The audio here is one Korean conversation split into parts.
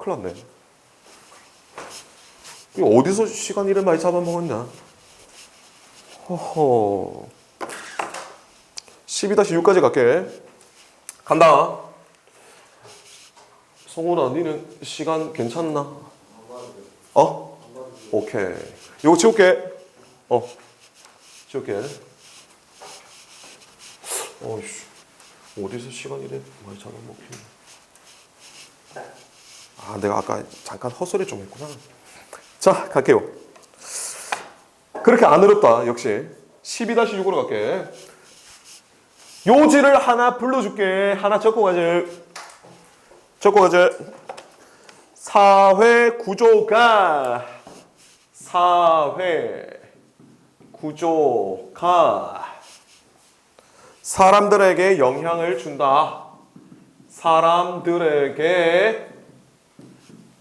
큰일 났네. 어디서 시간 이를 많이 잡아먹었냐? 허허. 12-6까지 갈게. 간다. 성훈아, 니는 시간 괜찮나? 어? 오케이. 이거 치울게. 어. 치울게. 어이씨. 어디서 시간 이래 많이 잡아먹히네. 아, 내가 아까 잠깐 헛소리 좀 했구나. 자, 갈게요. 그렇게 안 어렵다, 역시. 12-6으로 갈게. 요지를 하나 불러줄게. 하나 적고 가자. 적고 가자. 사회 구조가 사회 구조가 사람들에게 영향을 준다. 사람들에게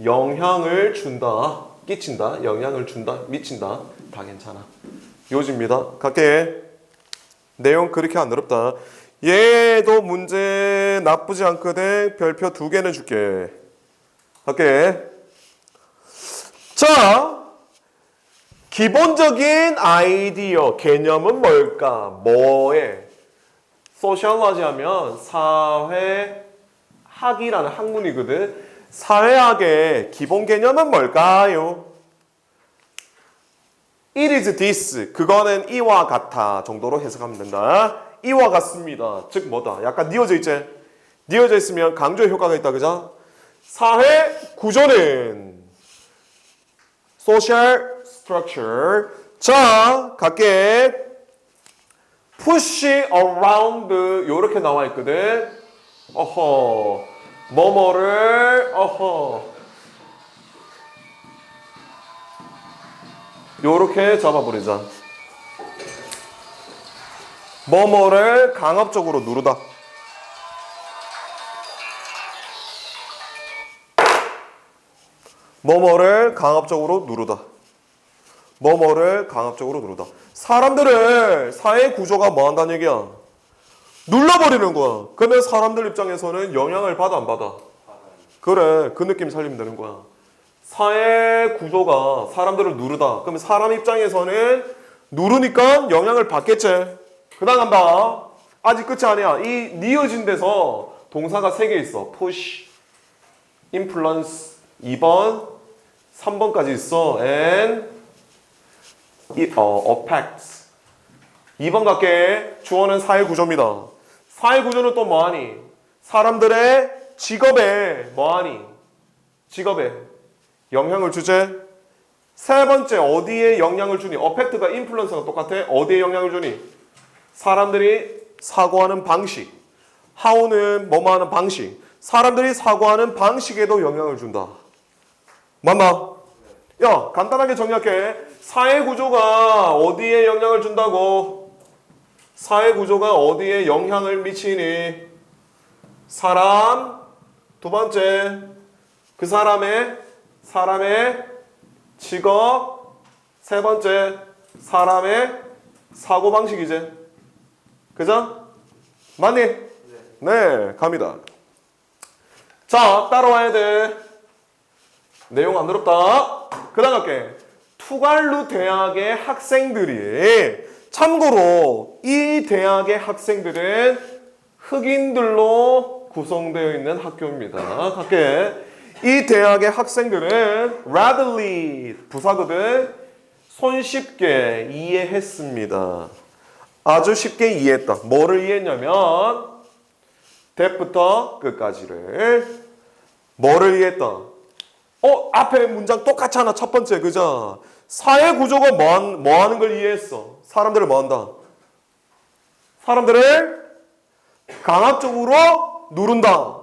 영향을 준다. 끼친다. 영향을 준다. 미친다. 다 괜찮아. 요지입니다. 갈게. 내용 그렇게 안 어렵다. 얘도 문제 나쁘지 않거든. 별표 두 개는 줄게. 갈게. 자, 기본적인 아이디어, 개념은 뭘까? 뭐에? 소셜러지 하면 사회학이라는 학문이거든. 사회학의 기본 개념은 뭘까요? It is this. 그거는 이와 같아 정도로 해석하면 된다. 이와 같습니다. 즉 뭐다? 약간 뉘어져 있지? 뉘어져 있으면 강조 효과가 있다. 그죠? 사회 구조는 social structure. 자, 갈게. push around 요렇게 나와 있거든. 어허. 뭐뭐를 어허. 요렇게 잡아버리자. 뭐뭐를 강압적으로 누르다. 뭐뭐를 강압적으로 누르다. 뭐뭐를 강압적으로 누르다. 사람들을 사회 구조가 뭐 한다는 얘기야? 눌러버리는 거야. 그러면 사람들 입장에서는 영향을 받아 안 받아? 그래, 그 느낌 살리면 되는 거야. 사회 구조가 사람들을 누르다. 그러면 사람 입장에서는 누르니까 영향을 받겠지. 그 다음 간다. 아직 끝이 아니야. 이 니어진 데서 동사가 세 개 있어. push, influence, 2번, 3번까지 있어. and 이, 어, affects. 2번 갈게. 주어는 사회 구조입니다. 사회 구조는 또 뭐하니? 사람들의 직업에 뭐하니? 직업에 영향을 주제. 세 번째 어디에 영향을 주니? 어펙트가 인플루언서가 똑같아. 어디에 영향을 주니? 사람들이 사고하는 방식. 하우는 뭐뭐 하는 방식. 사람들이 사고하는 방식에도 영향을 준다. 맞나? 야, 간단하게 정리할게. 사회 구조가 어디에 영향을 준다고? 사회 구조가 어디에 영향을 미치니? 사람, 두 번째, 그 사람의, 사람의 직업, 세 번째, 사람의 사고방식이지. 그죠? 맞니? 네, 갑니다. 자, 따라와야 돼. 내용 안 어렵다. 그 다음 갈게. 투갈루 대학의 학생들이 참고로 이 대학의 학생들은 흑인들로 구성되어 있는 학교입니다. 갈게. 이 대학의 학생들은 readily 부사거든 손쉽게 이해했습니다. 아주 쉽게 이해했다. 뭐를 이해했냐면 대부터 끝까지를 뭐를 이해했다. 어 앞에 문장 똑같잖아 첫 번째 그죠? 사회 구조가 뭐, 한, 뭐 하는 걸 이해했어? 사람들을 뭐 한다? 사람들을 강압적으로 누른다.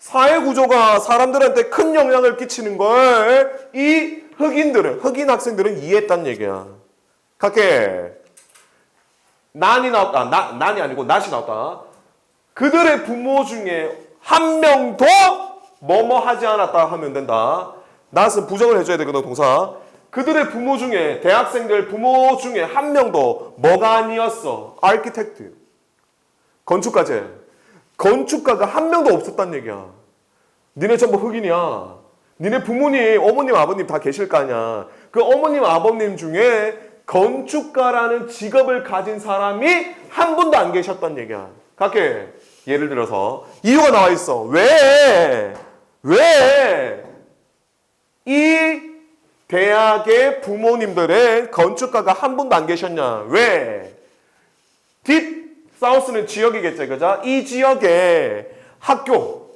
사회 구조가 사람들한테 큰 영향을 끼치는 걸 이 흑인들은 흑인 학생들은 이해했단 얘기야. 갈게. 난이 나왔다. 나, 난이 아니고 낫이 나왔다. 그들의 부모 중에 한 명도 뭐뭐 하지 않았다 하면 된다. 낫은 부정을 해줘야 되거든 동사. 그들의 부모 중에 대학생들 부모 중에 한 명도 뭐가 아니었어. 아키텍트. 건축가제. 건축가가 한 명도 없었단 얘기야. 니네 전부 흑인이야. 니네 부모님, 어머님, 아버님 다 계실 거 아니야. 그 어머님, 아버님 중에 건축가라는 직업을 가진 사람이 한 분도 안 계셨단 얘기야. 갈게. 예를 들어서 이유가 나와 있어. 왜? 왜? 이 대학의 부모님들은 건축가가 한 분도 안 계셨냐? 왜? 딥 사우스는 지역이겠죠, 그죠? 이 지역의 학교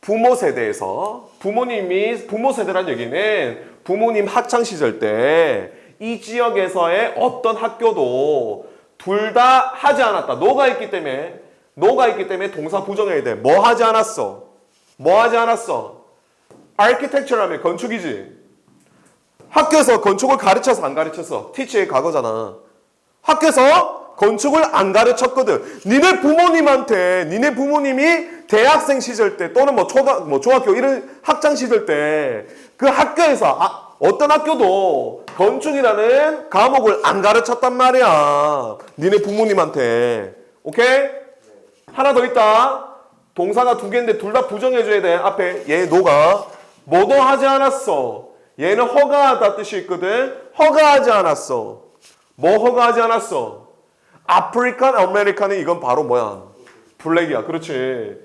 부모 세대에서 부모님이 부모 세대란 얘기는 부모님 학창 시절 때 이 지역에서의 어떤 학교도 둘 다 하지 않았다. 너가 있기 때문에 너가 있기 때문에 동사 부정해야 돼. 뭐 하지 않았어? 뭐 하지 않았어? 아키텍처라면 건축이지. 학교에서 건축을 가르쳐서 안 가르쳤어. 티치의 과거잖아. 학교에서 건축을 안 가르쳤거든. 니네 부모님한테, 니네 부모님이 대학생 시절 때 또는 뭐 초등, 뭐 중학교 이런 학창 시절 때 그 학교에서 아, 어떤 학교도 건축이라는 과목을 안 가르쳤단 말이야. 니네 부모님한테. 오케이? 하나 더 있다. 동사가 두 개인데 둘 다 부정해줘야 돼. 앞에 얘 노가 뭐도 하지 않았어. 얘는 허가하다 뜻이 있거든. 허가하지 않았어. 뭐 허가하지 않았어? 아프리칸 아메리칸은 이건 바로 뭐야? 블랙이야. 그렇지.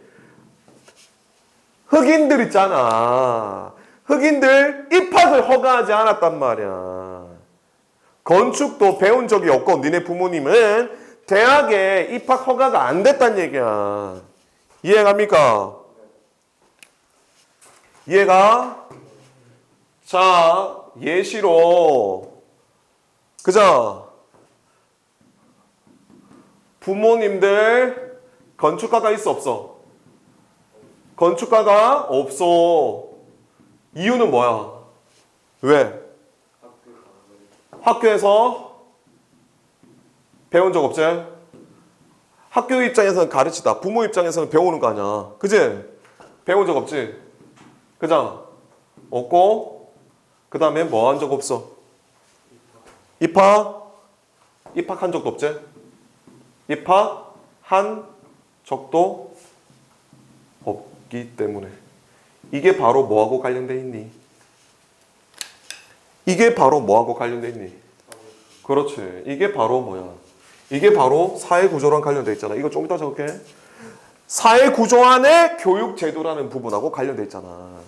흑인들 있잖아. 흑인들 입학을 허가하지 않았단 말이야. 건축도 배운 적이 없고 니네 부모님은 대학에 입학 허가가 안 됐단 얘기야. 이해갑니까? 이해가? 자, 예시로 그죠? 부모님들 건축가가 있어 없어? 건축가가 없어. 이유는 뭐야? 왜? 학교에서 배운 적 없지? 학교 입장에서는 가르치다. 부모 입장에서는 배우는 거 아니야. 그지? 배운 적 없지? 그죠? 없고, 그 다음에 뭐 한 적 없어? 입학? 입학한 적도 없지? 입학한 적도 없기 때문에. 이게 바로 뭐하고 관련돼 있니? 이게 바로 뭐하고 관련돼 있니? 그렇지. 이게 바로 뭐야? 이게 바로 사회 구조랑 관련돼 있잖아. 이거 좀 이따 적을게. 사회 구조 안에 교육 제도라는 부분하고 관련돼 있잖아.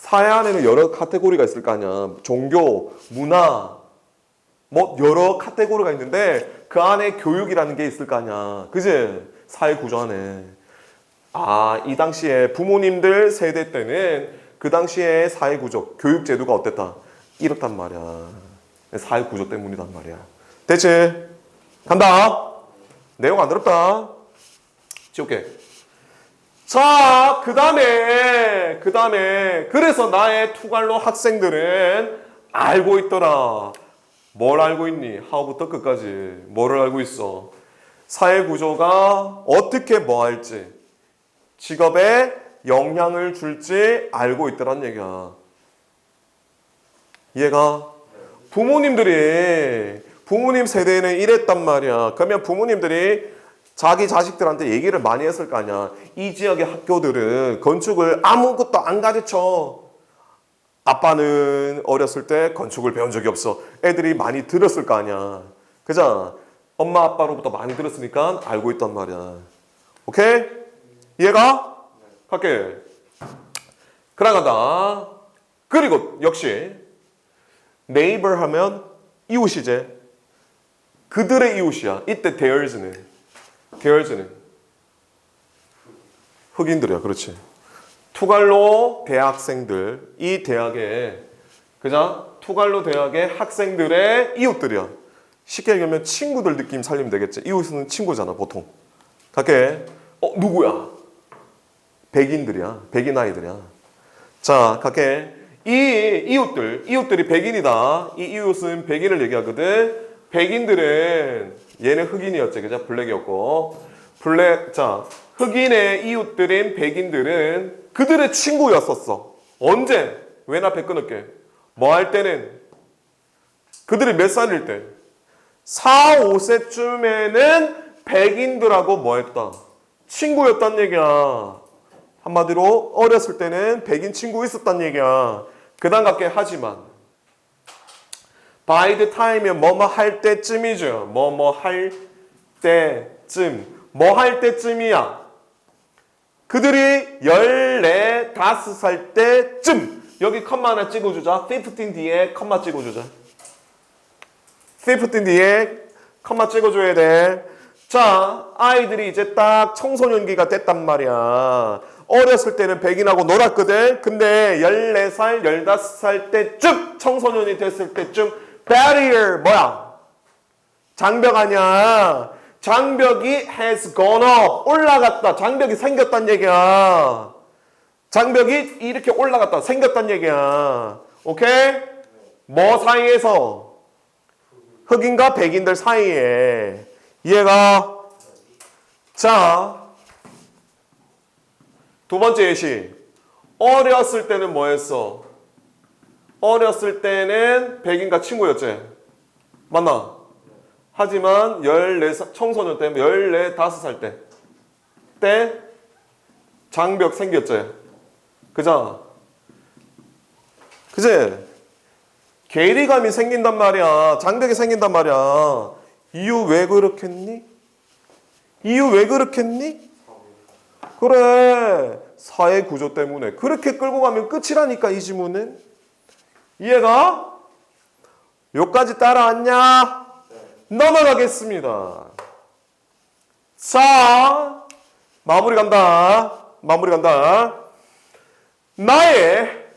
사회 안에는 여러 카테고리가 있을 거 아니야. 종교, 문화, 뭐 여러 카테고리가 있는데 그 안에 교육이라는 게 있을 거 아니야. 그지? 사회 구조 안에. 아, 이 당시에 부모님들 세대 때는 그 당시에 사회 구조, 교육 제도가 어땠다? 이렇단 말이야. 사회 구조 때문이란 말이야. 됐지? 간다. 내용 안 어렵다. 지울게. 자, 그 다음에, 그 다음에, 그래서 나의 투갈로 학생들은 알고 있더라. 뭘 알고 있니? 하부터 끝까지. 뭐를 알고 있어? 사회 구조가 어떻게 뭐 할지, 직업에 영향을 줄지 알고 있더란 얘기야. 이해가? 부모님들이, 부모님 세대는 이랬단 말이야. 그러면 부모님들이 자기 자식들한테 얘기를 많이 했을 거 아니야. 이 지역의 학교들은 건축을 아무것도 안 가르쳐. 아빠는 어렸을 때 건축을 배운 적이 없어. 애들이 많이 들었을 거 아니야. 그죠? 엄마 아빠로부터 많이 들었으니까 알고 있단 말이야. 오케이? 이해가? 갈게. 그나가다. 그리고 역시 네이버 하면 이웃이제. 그들의 이웃이야. 이때 대열즈는 대열즈는 흑인들이야. 그렇지. 투갈로 대학생들 이 대학에 그죠? 투갈로 대학의 학생들의 이웃들이야. 쉽게 얘기하면 친구들 느낌 살리면 되겠지. 이웃은 친구잖아 보통. 갈게. 어 누구야? 백인들이야. 백인 아이들이야. 자 갈게. 이 이웃들 이웃들이 백인이다. 이 이웃은 백인을 얘기하거든. 백인들은 얘는 흑인이었지, 그죠? 블랙이었고 블랙 자 흑인의 이웃들인 백인들은 그들의 친구였었어. 언제? 왼 앞에 끊을게. 뭐 할 때는 그들이 몇 살일 때? 4, 5세쯤에는 백인들하고 뭐 했다? 친구였단 얘기야. 한마디로 어렸을 때는 백인 친구 있었단 얘기야. 그다음 갈게 하지만 by the time이면 뭐뭐 할 때쯤이죠. 뭐뭐 할 때쯤. 뭐 할 때쯤이야. 그들이 14, 5살 때쯤 여기 컴마 하나 찍어주자. 15 뒤에 컴마 찍어주자. 15 뒤에 컴마 찍어줘야 돼. 자, 아이들이 이제 딱 청소년기가 됐단 말이야. 어렸을 때는 백인하고 놀았거든. 근데 14살, 15살 때쯤, 청소년이 됐을 때쯤, barrier, 뭐야? 장벽 아니야. 장벽이 has gone up. 올라갔다. 장벽이 생겼단 얘기야. 장벽이 이렇게 올라갔다. 생겼단 얘기야. 오케이? 뭐 사이에서? 흑인과 백인들 사이에. 이해가? 자. 두 번째 예시. 어렸을 때는 뭐 했어? 어렸을 때는 백인과 친구였지. 맞나? 하지만 14살, 청소년 때, 14, 5살 때, 때 장벽 생겼지. 그죠? 그지? 괴리감이 생긴단 말이야. 장벽이 생긴단 말이야. 이유 왜 그렇겠니? 이유 왜 그렇겠니? 그래. 사회 구조 때문에. 그렇게 끌고 가면 끝이라니까, 이 지문은. 이해가? 요까지 따라왔냐? 넘어가겠습니다. 자, 마무리 간다. 마무리 간다. 나의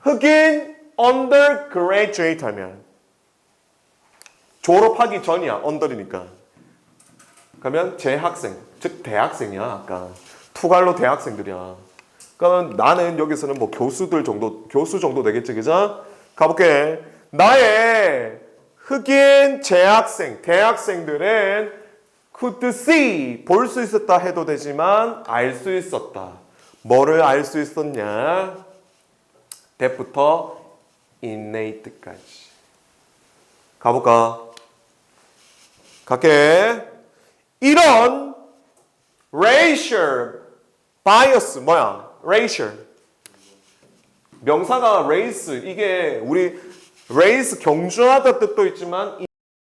흑인 undergraduate 하면 졸업하기 전이야. 언더리니까. 그러면 재학생, 즉 대학생이야. 아까 투갈로 대학생들이야. 그러면 나는 여기서는 뭐 교수들 정도, 교수 정도 되겠지, 그죠? 가볼게. 나의 흑인 재학생, 대학생들은 could see, 볼 수 있었다 해도 되지만 알 수 있었다. 뭐를 알 수 있었냐? that부터 innate까지. 가볼까? 갈게. 이런 racial bias 뭐야? Racial 명사가 race 이게 우리 race 경주하다 뜻도 있지만